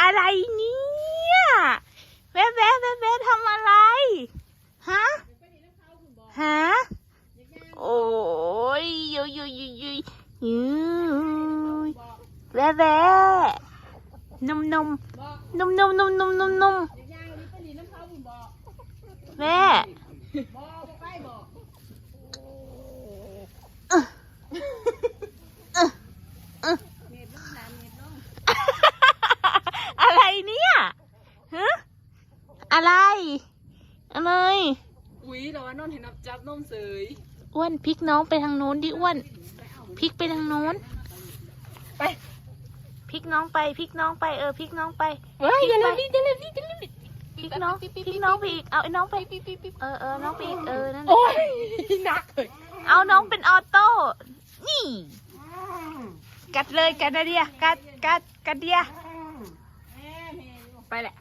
อะไรเนี่ยแบ๊ะแบ๊ะแบ๊ะแบ๊ะทำอะไร ฮะ ฮะ โอ้ยยุยยุยยุยยุยยุยแบ๊ะแบ๊ะนมนมนมนมนมนมนมนมแม่ อะไร เนี่ยฮะอะไรอะไรอุ้ยแต่ว่านอนเห็นนับจับนมเสยอ้วนพลิกน้องไปทางโน้นดิอ้วนพลิกไปทางโน้นไปพลิกน้องไปพลิกน้องไปเออพลิกน้องไปเฮ้ยอย่าเล่นดิอย่าเล่นดิอย่าเล่นดิพลิกน้องพลิกน้องไปอีกเอาไอ้น้องไปเออเออน้องไปอีกเออนั่นแหละโอ้ยหนักเลยเอาน้องเป็นออโต้นี่กัดเลยกัดนะเดียกัดกัดกัดเดีย ไปแหละ